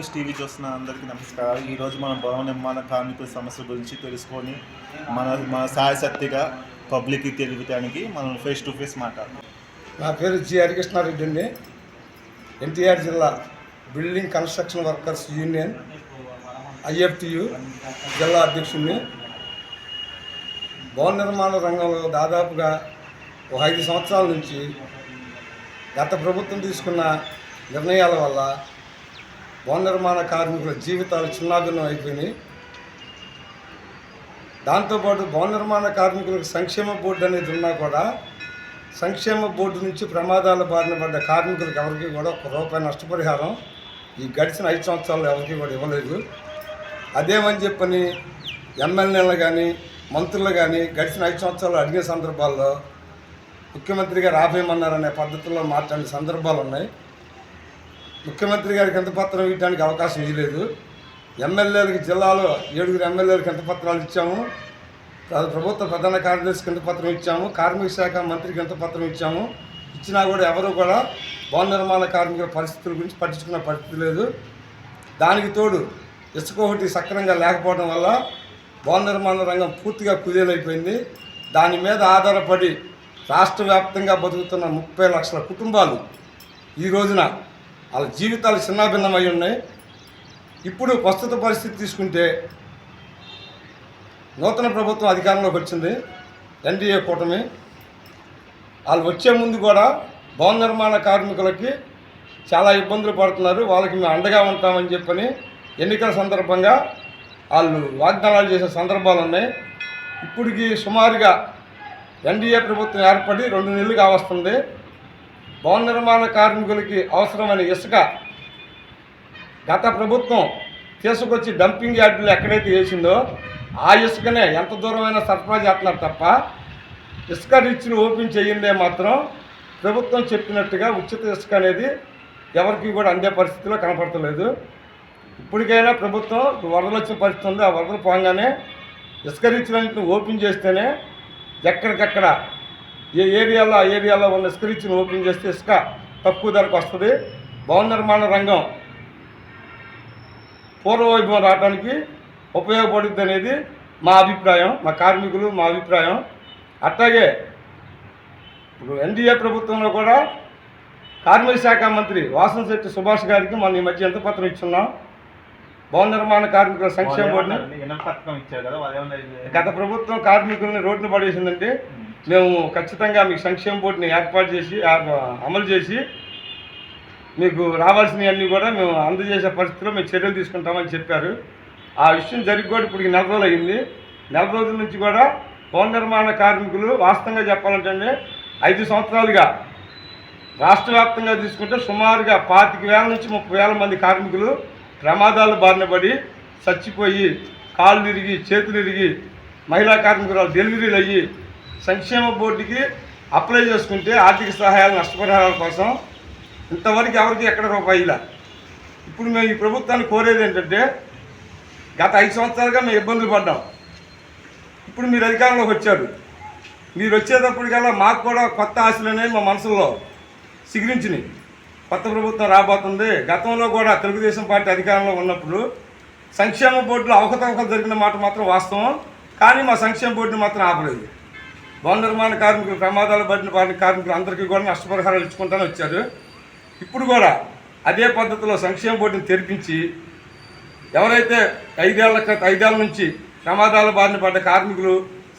News TV చూస్తున్న అందరికీ నమస్కారం. ఈరోజు మనం భవన నిర్మాణ కార్మికుల సమస్య గురించి తెలుసుకొని మన మన సాయశక్తిగా పబ్లిక్కి తెలియటానికి మనం ఫేస్ టు ఫేస్ మాట్లాడతాం నా పేరు జి హరికృష్ణారెడ్డి అండి. ఎన్టీఆర్ జిల్లా building construction workers union IFTU జిల్లా అధ్యక్షుడిని. భవన నిర్మాణ రంగంలో దాదాపుగా ఒక ఐదు సంవత్సరాల నుంచి గత ప్రభుత్వం తీసుకున్న నిర్ణయాల వల్ల భవన నిర్మాణ కార్మికుల జీవితాలు చిన్నాభిన్నం అయిపోయినాయి. దాంతోపాటు భవన నిర్మాణ కార్మికులకు సంక్షేమ బోర్డు అనేది ఉన్నా కూడా సంక్షేమ బోర్డు నుంచి ప్రమాదాల బారిన పడ్డ కార్మికులకు ఎవరికి కూడా ఒక రూపాయి నష్టపరిహారం ఈ గడిచిన ఐదు సంవత్సరాలు ఎవరికి కూడా ఇవ్వలేదు. అదేమని చెప్పని ఎమ్మెల్యేలు కానీ మంత్రులు కానీ గడిచిన ఐదు సంవత్సరాలు అడిగే సందర్భాల్లో ముఖ్యమంత్రి గారు ఆపేయమన్నారనే పద్ధతిలో మాట్లాడిన సందర్భాలు ఉన్నాయి. ముఖ్యమంత్రి గారికి ఎంత పత్రం ఇవ్వడానికి అవకాశం ఇవ్వలేదు ఎమ్మెల్యేలకు జిల్లాలో ఏడుగురు ఎమ్మెల్యేలకు ఎంత పత్రాలు ఇచ్చాము? ప్రభుత్వ ప్రధాన కార్యదర్శికి ఎంత పత్రం ఇచ్చాము? కార్మిక శాఖ మంత్రికి ఎంత పత్రం ఇచ్చాము? ఇచ్చినా కూడా ఎవరు కూడా భవన నిర్మాణ కార్మికుల పరిస్థితుల గురించి పట్టించుకున్న పరిస్థితి లేదు. దానికి తోడు ఇసుక ఒకటి సక్రమంగా లేకపోవడం వల్ల భవన నిర్మాణ రంగం పూర్తిగా కుదేలైపోయింది. దాని మీద ఆధారపడి రాష్ట్ర వ్యాప్తంగా బతుకుతున్న ముప్పై లక్షల కుటుంబాలు ఈ రోజున వాళ్ళ జీవితాలు చిన్నాభిన్నమై ఉన్నాయి. ఇప్పుడు ప్రస్తుత పరిస్థితి తీసుకుంటే నూతన ప్రభుత్వం అధికారంలోకి వచ్చింది. ఎన్డీఏ కూటమి. వాళ్ళు వచ్చే ముందు కూడా భవన నిర్మాణ కార్మికులకి చాలా ఇబ్బందులు పడుతున్నారు. వాళ్ళకి మేము అండగా ఉంటామని చెప్పని ఎన్నికల సందర్భంగా వాళ్ళు వాగ్దానాలు చేసే సందర్భాలు ఉన్నాయి. ఇప్పటికి సుమారుగా ఎన్డీఏ ప్రభుత్వం ఏర్పడి రెండు నెలలు కావస్తుంది భవన నిర్మాణ కార్మికులకి అవసరమైన ఇసుక గత ప్రభుత్వం తీసుకొచ్చి డంపింగ్ యార్డులు ఎక్కడైతే వేసిందో ఆ ఇసుకనే ఎంత దూరమైనా సరఫరా చేస్తున్నారు తప్ప ఇసుక రిచ్ని ఓపెన్ చేయందే మాత్రం ప్రభుత్వం చెప్పినట్టుగా ఉచిత ఇసుక అనేది ఎవరికి కూడా అందే పరిస్థితిలో కనపడతలేదు. ఇప్పటికైనా ప్రభుత్వం వరదలు వచ్చిన పరిస్థితి ఉంది. ఆ వరదలు పోగానే ఇసుక రీచ్లన్నింటిని ఓపెన్ చేస్తేనే ఎక్కడికక్కడ ఏ ఏరియాలో ఆ ఏరియాలో ఉన్న ఇసుక రీచ్ని ఓపెన్ చేస్తే ఇసుక తక్కువ ధరకు వస్తుంది. భవన నిర్మాణ రంగం పూర్వవైభవం రావడానికి ఉపయోగపడుతుంది అనేది మా అభిప్రాయం మా కార్మికులు మా అభిప్రాయం. అట్లాగే ఇప్పుడు ఎన్డీఏ ప్రభుత్వంలో కూడా కార్మిక శాఖ మంత్రి వాసనశెట్టి సుభాష్ గారికి మనం ఈ మధ్య ఎంత పత్రం ఇచ్చున్నాం? భవన నిర్మాణ కార్మికుల సంక్షేమ బోర్డుని ఇది- గత ప్రభుత్వం కార్మికుల్ని రోడ్డున పడేసిందంటే మేము ఖచ్చితంగా మీకు సంక్షేమ బోర్డుని ఏర్పాటు చేసి అమలు చేసి మీకు రావాల్సినవన్నీ కూడా మేము అందజేసే పరిస్థితిలో మేము చర్యలు తీసుకుంటామని చెప్పారు. ఆ విషయం జరిగి కూడా ఇప్పుడు నెల రోజులు అయింది. నెల రోజుల నుంచి కూడా భవన నిర్మాణ కార్మికులు వాస్తవంగా చెప్పాలంటే ఐదు సంవత్సరాలుగా రాష్ట్ర వ్యాప్తంగా తీసుకుంటే సుమారుగా పాతిక వేల నుంచి ముప్పై వేల మంది కార్మికులు ప్రమాదాలు బారిన పడి చచ్చిపోయి కాళ్ళు ఇరిగి చేతులు ఇరిగి మహిళా కార్మికురాలు డెలివరీలు అయ్యి సంక్షేమ బోర్డుకి అప్లై చేసుకుంటే ఆర్థిక సహాయాలు నష్టపరిహారాల కోసం ఇంతవరకు ఎవరికి ఎక్కడ రూపాయి ఇప్పుడు మేము ఈ ప్రభుత్వాన్ని కోరేది ఏంటంటే గత ఐదు సంవత్సరాలుగా మేము ఇబ్బందులు పడ్డాం. ఇప్పుడు మీరు అధికారంలోకి వచ్చారు. మీరు వచ్చేటప్పటికల్లా మాకు కూడా కొత్త ఆశలు అనేవి మా మనసులో సిగిరించినాయి. కొత్త ప్రభుత్వం రాబోతుంది. గతంలో కూడా తెలుగుదేశం పార్టీ అధికారంలో ఉన్నప్పుడు సంక్షేమ బోర్డులో అవకతవకలు జరిగిన మాట మాత్రం వాస్తవం. కానీ మా సంక్షేమ బోర్డుని మాత్రం ఆపలేదు. భవన నిర్మాణ కార్మికులు ప్రమాదాలు పడిన వారి కార్మికులు అందరికీ కూడా నష్టపరిహారాలు ఇచ్చుకుంటానే వచ్చారు. ఇప్పుడు కూడా అదే పద్ధతిలో సంక్షేమ బోర్డుని తెరిపించి ఎవరైతే ఐదేళ్ళ ఐదేళ్ళ నుంచి ప్రమాదాల బారిన పడ్డ కార్మికులు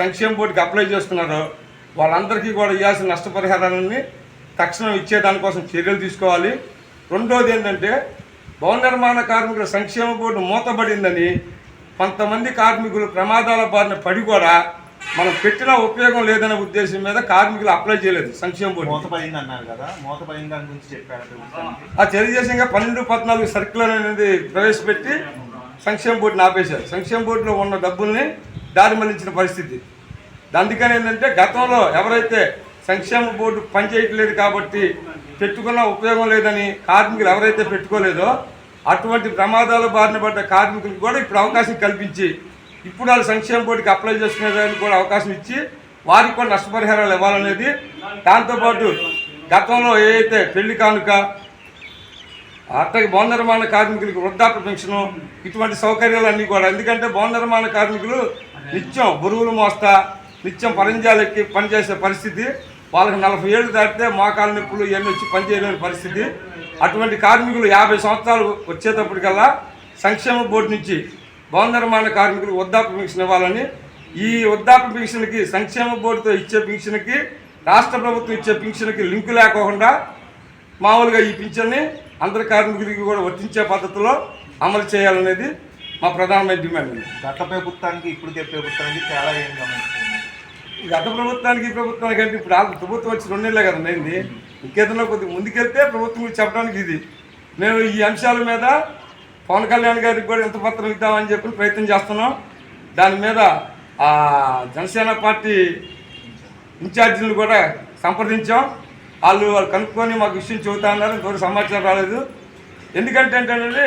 సంక్షేమ బోర్డుకి అప్లై చేస్తున్నారో వాళ్ళందరికీ కూడా ఇవ్వాల్సిన నష్టపరిహారాన్ని తక్షణం ఇచ్చే దానికోసం చర్యలు తీసుకోవాలి. రెండోది ఏంటంటే భవన నిర్మాణ కార్మికుల సంక్షేమ బోర్డు మూతబడిందని కొంతమంది కార్మికులు ప్రమాదాల బారిన పడి కూడా మనం పెట్టిన ఉపయోగం లేదనే ఉద్దేశం మీద కార్మికులు అప్లై చేయలేదు సంక్షేమ బోర్డు అన్నారు కదా మూతపడిన దాని గురించి చెప్పారు ప్రభుత్వానికి ఆ తెలుగుదేశంగా పన్నెండు పద్నాలుగు సర్క్యులర్ అనేది ప్రవేశపెట్టి సంక్షేమ బోర్డుని ఆపేశారు. సంక్షేమ బోర్డులో ఉన్న డబ్బుల్ని దారి మళ్ళించిన పరిస్థితి అందుకని ఏంటంటే గతంలో ఎవరైతే సంక్షేమ బోర్డు పనిచేయట్లేదు కాబట్టి పెట్టుకున్న ఉపయోగం లేదని కార్మికులు ఎవరైతే పెట్టుకోలేదో అటువంటి ప్రమాదాల బారిన పడ్డ కార్మికులకు కూడా ఇప్పుడు అవకాశం కల్పించి ఇప్పుడు వాళ్ళు సంక్షేమ బోర్డుకి అప్లై చేసుకునేదానికి కూడా అవకాశం ఇచ్చి వారికి కూడా నష్టపరిహారాలు ఇవ్వాలనేది. దాంతోపాటు గతంలో ఏదైతే పెళ్ళి కానుక అట్లాగే భవన నిర్మాణ కార్మికులకు వృద్ధాప్య పెన్షను ఇటువంటి సౌకర్యాలు అన్నీ కూడా. ఎందుకంటే భవన నిర్మాణ కార్మికులు నిత్యం బరువులు మోస్తా నిత్యం పరంజాలెక్కి పనిచేసే పరిస్థితి. వాళ్ళకి నలభై ఏళ్ళు దాటితే మోకాలు నొప్పులు ఇవన్నీ వచ్చి పనిచేయలేని పరిస్థితి. అటువంటి కార్మికులు యాభై సంవత్సరాలు వచ్చేటప్పటికల్లా సంక్షేమ బోర్డు నుంచి భవన నిర్మాణ కార్మికులు వృద్ధాప్య పెన్షన్ ఇవ్వాలని ఈ వృద్ధాప్య పెన్షన్కి సంక్షేమ బోర్డుతో ఇచ్చే పెన్షన్కి రాష్ట్ర ప్రభుత్వం ఇచ్చే పెన్షన్కి లింకు లేకోకుండా మామూలుగా ఈ పింఛన్ని అందరి కార్మికులకి కూడా వర్తించే పద్ధతిలో అమలు చేయాలనేది మా ప్రధానమైన డిమాండ్. గత ప్రభుత్వానికి ఇప్పటికే ప్రభుత్వానికి తేడా ఏం గత ప్రభుత్వానికి ప్రభుత్వానికి అంటే ఇప్పుడు ప్రభుత్వం వచ్చి రెండు నెలలే కదండి అయింది. ఇంకేదైనా కొద్దిగా ముందుకెళ్తే ప్రభుత్వం చెప్పడానికి ఇది. మేము ఈ అంశాల మీద పవన్ కళ్యాణ్ గారికి కూడా ఎంత పత్రం ఇద్దామని చెప్పి ప్రయత్నం చేస్తున్నాం. దాని మీద ఆ జనసేన పార్టీ ఇన్ఛార్జీలు కూడా సంప్రదించాం. వాళ్ళు వాళ్ళు కనుక్కొని మాకు విషయం చెబుతా ఉన్నారు ఇంతవరకు సమాచారం రాలేదు. ఎందుకంటే ఏంటంటే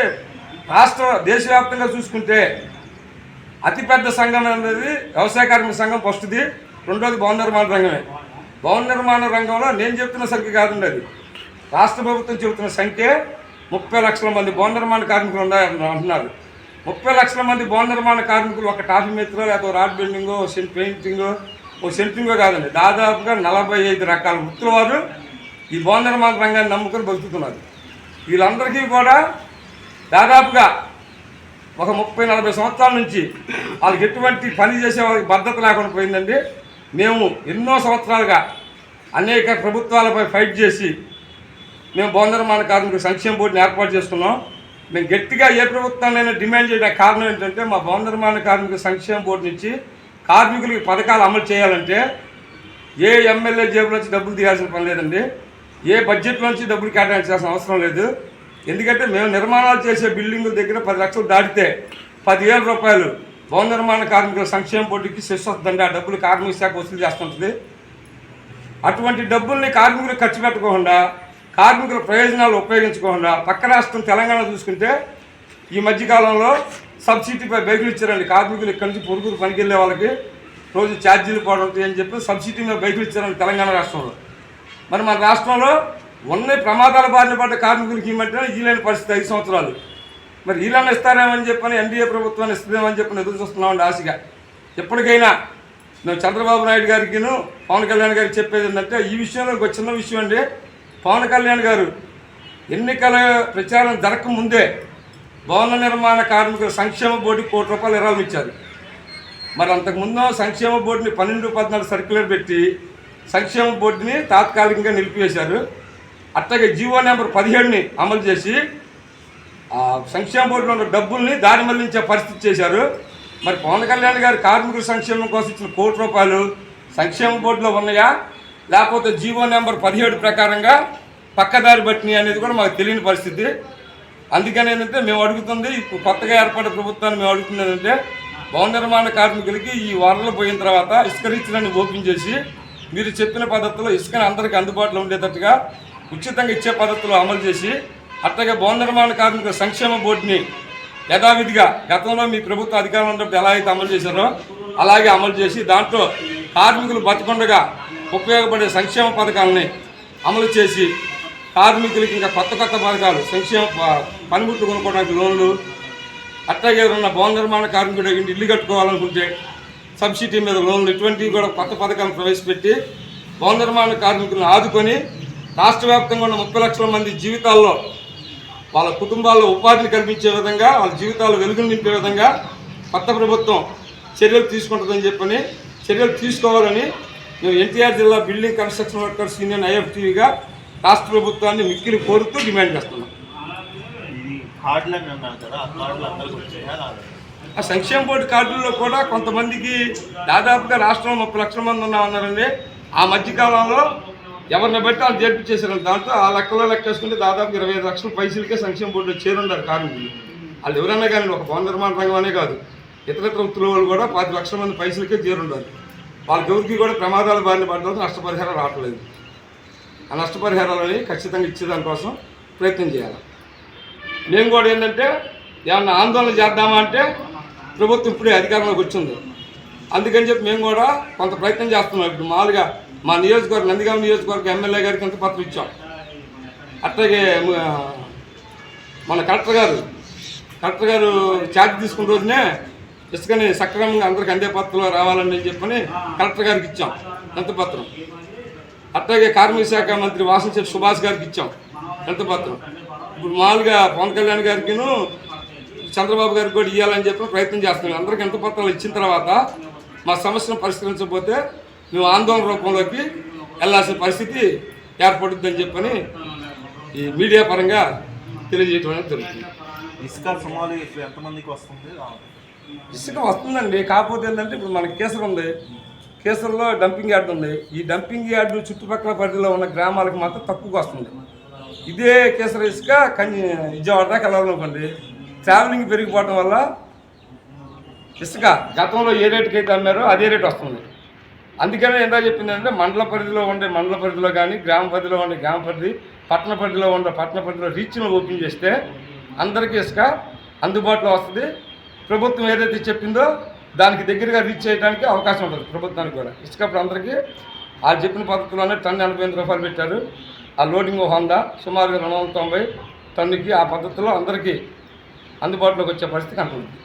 రాష్ట్ర దేశవ్యాప్తంగా చూసుకుంటే అతిపెద్ద సంఘం అనేది వ్యవసాయ కార్మిక సంఘం ఫస్ట్ది. రెండోది భవన నిర్మాణ రంగమే. భవన నిర్మాణ రంగంలో నేను చెప్తున్న సంఖ్య కాదండి అది. రాష్ట్ర ప్రభుత్వం చెబుతున్న సంఖ్య. ముప్పై లక్షల మంది భవన నిర్మాణ కార్మికులు ఉన్నాయని అంటున్నారు. ముప్పై లక్షల మంది భవన నిర్మాణ కార్మికులు ఒక టాఫీ మెత్రో లేదా రాడ్ బిల్డింగో సెంట్ పెయింటింగో ఓ సెంటింగో కాదండి. దాదాపుగా నలభై ఐదు రకాల వృత్తుల వారు ఈ భవన నిర్మాణ రంగాన్ని నమ్ముకొని బతుకుతున్నారు. వీళ్ళందరికీ కూడా దాదాపుగా ఒక ముప్పై నలభై సంవత్సరాల నుంచి వాళ్ళకి ఎటువంటి పని చేసే వాళ్ళకి భద్రత లేకుండా పోయిందండి. మేము ఎన్నో సంవత్సరాలుగా అనేక ప్రభుత్వాలపై ఫైట్ చేసి మేము బోందరమాన నిర్మాణ కార్మికుల సంక్షేమ బోర్డుని ఏర్పాటు చేస్తున్నాం. మేము గట్టిగా ఏ ప్రభుత్వాన్ని డిమాండ్ చేయడానికి కారణం ఏంటంటే మా బోందరమాన కార్మికుల సంక్షేమ బోర్డు నుంచి కార్మికులకి పథకాలు అమలు చేయాలంటే ఏ ఎమ్మెల్యే జేబులోంచి డబ్బులు తీయాల్సిన పని లేదండి. ఏ బడ్జెట్లోంచి డబ్బులు కేటాయించాల్సిన అవసరం లేదు. ఎందుకంటే మేము నిర్మాణాలు చేసే బిల్డింగుల దగ్గర పది లక్షలు దాటితే పదివేల రూపాయలు భవన నిర్మాణ కార్మికుల సంక్షేమ బోర్డుకి సెస్ వస్తుందండి ఆ డబ్బులు కార్మిక శాఖ వసూలు చేస్తుంటుంది. అటువంటి డబ్బుల్ని కార్మికులు ఖర్చు పెట్టకుండా కార్మికుల ప్రయోజనాలు ఉపయోగించుకోకుండా పక్క రాష్ట్రం తెలంగాణ చూసుకుంటే ఈ మధ్యకాలంలో సబ్సిడీపై బైకులు ఇచ్చారండి. కార్మికులు ఇక్కడి నుంచి పొరుగురు పనికి వెళ్ళే వాళ్ళకి రోజు ఛార్జీలు పడుతుంది అని చెప్పి సబ్సిడీ మీద బైకులు ఇచ్చారండి తెలంగాణ రాష్ట్రంలో. మరి మన రాష్ట్రంలో ఉన్న ప్రమాదాల బారిన పడ్డ కార్మికులకి ఇవ్వమంటే ఈలేని పరిస్థితి ఐదు సంవత్సరాలు. మరి ఈలన్న ఇస్తారేమని చెప్పని ఎన్డీఏ ప్రభుత్వాన్ని ఇస్తుందేమని చెప్పని ఎదురు చూస్తున్నామండి ఆశగా. ఎప్పటికైనా మేము చంద్రబాబు నాయుడు గారికిను పవన్ కళ్యాణ్ గారికి చెప్పేది ఏంటంటే ఈ విషయంలో ఒక చిన్న విషయం అండి. పవన్ కళ్యాణ్ గారు ఎన్నికల ప్రచారం జరగకముందే భవన నిర్మాణ కార్మికుల సంక్షేమ బోర్డుకి కోటి రూపాయలు విరాళం ఇచ్చారు. మరి అంతకుముందు సంక్షేమ బోర్డుని పన్నెండు పద్నాలుగు సర్క్యులర్ పెట్టి సంక్షేమ బోర్డుని తాత్కాలికంగా నిలిపివేశారు. అట్లాగే జీవో నెంబర్ పదిహేడుని అమలు చేసి ఆ సంక్షేమ బోర్డులో ఉన్న డబ్బుల్ని దారి మళ్ళించే పరిస్థితి చేశారు. మరి పవన్ కళ్యాణ్ గారు కార్మికుల సంక్షేమం కోసం ఇచ్చిన కోటి రూపాయలు సంక్షేమ బోర్డులో ఉన్నాయా? లేకపోతే జీవో నెంబర్ పదిహేడు ప్రకారంగా పక్కదారి బట్టినాయి అనేది కూడా మాకు తెలియని పరిస్థితి. అందుకని ఏంటంటే మేము అడుగుతుంది కొత్తగా ఏర్పడిన ప్రభుత్వాన్ని మేము అడుగుతుంది ఏంటంటే భవన నిర్మాణ కార్మికులకి ఈ వరలు పోయిన తర్వాత ఇసుక రీచ్లను ఓపెన్ చేసి మీరు చెప్పిన పద్ధతిలో ఇసుకని అందరికీ అందుబాటులో ఉండేటట్టుగా ఉచితంగా ఇచ్చే పద్ధతిలో అమలు చేసి అట్లాగే భవన నిర్మాణ కార్మికుల సంక్షేమ బోర్డుని యథావిధిగా గతంలో మీ ప్రభుత్వ అధికారంలో ఉన్నప్పుడు ఎలా అయితే అమలు చేశారో అలాగే అమలు చేసి దాంట్లో కార్మికులు బతకుండగా ఉపయోగపడే సంక్షేమ పథకాలని అమలు చేసి కార్మికులకి ఇంకా కొత్త కొత్త పథకాలు సంక్షేమ ప- పనిముట్లు కొనుక్కోవడానికి లోన్లు అట్లాగే ఉన్న భవన నిర్మాణ కార్మికుడు ఇల్లు కట్టుకోవాలనుకుంటే సబ్సిడీ మీద లోన్లు ఇటువంటివి కూడా కొత్త పథకాలు ప్రవేశపెట్టి భవన నిర్మాణ కార్మికులను ఆదుకొని రాష్ట్ర వ్యాప్తంగా ఉన్న ముప్పై లక్షల మంది జీవితాల్లో వాళ్ళ కుటుంబాల్లో ఉపాధిని కల్పించే విధంగా వాళ్ళ జీవితాలు వెలుగులు నింపే విధంగా కొత్త ప్రభుత్వం చర్యలు తీసుకుంటుందని చెప్పని చర్యలు తీసుకోవాలని మేము ఎన్టీఆర్ జిల్లా బిల్డింగ్ కన్స్ట్రక్షన్ వర్కర్స్ యూనియన్ ఐఎఫ్టీవీగా రాష్ట్ర ప్రభుత్వాన్ని మిక్కిలి కోరుతూ డిమాండ్ చేస్తున్నాం. ఆ సంక్షేమ బోర్డు కార్డుల్లో కూడా కొంతమందికి దాదాపుగా రాష్ట్రంలో ముప్పై లక్షల మంది ఉన్నామన్నారండి. ఆ మధ్యకాలంలో ఎవరిని బట్టి వాళ్ళు చేర్పించేసారు దాంట్లో ఆ లెక్కలో లెక్కేసుకుంటే దాదాపు ఇరవై ఐదు లక్షల పైసలకే సంక్షేమ బోర్డులో చేరుండారు కార్మికులు వాళ్ళు ఎవరన్నా కానీ ఒక భవన నిర్మాణ రంగం అనే కాదు. ఇతర ఇతర వృత్తుల వాళ్ళు కూడా పది లక్షల మంది పైసలకే చేరుండారు. వాళ్ళ ఎవరికి కూడా ప్రమాదాలు బారిన పడడంతో నష్టపరిహారం రావట్లేదు. ఆ నష్టపరిహారాలని ఖచ్చితంగా ఇచ్చేదానికోసం ప్రయత్నం చేయాలి. మేము కూడా ఏంటంటే ఏమన్నా ఆందోళన చేద్దామా అంటే ప్రభుత్వం ఇప్పుడే అధికారంలోకి వచ్చింది. అందుకని చెప్పి మేము కూడా కొంత ప్రయత్నం చేస్తున్నాం. ఇప్పుడు మామూలుగా మా నియోజకవర్గం నందిగామ నియోజకవర్గ ఎమ్మెల్యే గారికి ఎంత పత్రం ఇచ్చాం. అట్లాగే మన కలెక్టర్ గారు కలెక్టర్ గారు ఛార్జ్ తీసుకున్న రోజునే ఇసుకని సక్రమంగా అందరికి అందే పత్రంలో రావాలని చెప్పని కలెక్టర్ గారికి ఇచ్చాం ఎంత పత్రం. అట్లాగే కార్మిక శాఖ మంత్రి వాసంశెట్టి సుభాష్ గారికి ఇచ్చాం ఎంత పత్రం. ఇప్పుడు మామూలుగా పవన్ కళ్యాణ్ గారికిను చంద్రబాబు గారికి కూడా ఇవ్వాలని చెప్పి ప్రయత్నం చేస్తున్నాం. అందరికి ఎంత పత్రాలు ఇచ్చిన తర్వాత మా సమస్యను పరిష్కరించకపోతే మేము ఆందోళన రూపంలోకి వెళ్ళాల్సిన పరిస్థితి ఏర్పడుతుందని చెప్పని ఈ మీడియా పరంగా తెలియజేయడం అనేది జరుగుతుంది. ఇసుక సుమారు ఎంతమందికి వస్తుంది? ఇసుక వస్తుందండి. కాకపోతే ఏంటంటే ఇప్పుడు మనకి కేసర్ ఉంది. కేసర్లో డంపింగ్ యార్డ్ ఉంది. ఈ డంపింగ్ యార్డు చుట్టుపక్కల పరిధిలో ఉన్న గ్రామాలకు మాత్రం తక్కువగా వస్తుంది. ఇదే కేసర ఇసుక కన్య విజయవాడ దాకా వెళ్ళాలనుకోండి ట్రావెలింగ్ పెరిగిపోవడం వల్ల ఇసుక గతంలో ఏ రేటుకి అయితే అమ్మారో అదే రేటు వస్తుంది. అందుకనే ఎంత చెప్పిందంటే మండల పరిధిలో ఉండే మండల పరిధిలో కానీ గ్రామ పరిధిలో ఉండే గ్రామ పరిధి పట్టణ పరిధిలో ఉండే పట్టణ పరిధిలో రీచ్ను ఓపెన్ చేస్తే అందరికీ ఇసుక అందుబాటులో వస్తుంది. ప్రభుత్వం ఏదైతే చెప్పిందో దానికి దగ్గరగా రీచ్ చేయడానికి అవకాశం ఉంటుంది ప్రభుత్వానికి కూడా. ఇసుక అందరికీ ఆ చెప్పిన పద్ధతిలోనే టన్ను ఎనభై ఎనిమిది రూపాయలు పెట్టారు. ఆ లోడింగ్ హోండా సుమారుగా రెండు వందల తొంభై టన్నుకి ఆ పద్ధతిలో అందరికీ అందుబాటులోకి వచ్చే పరిస్థితి కనపడుతుంది.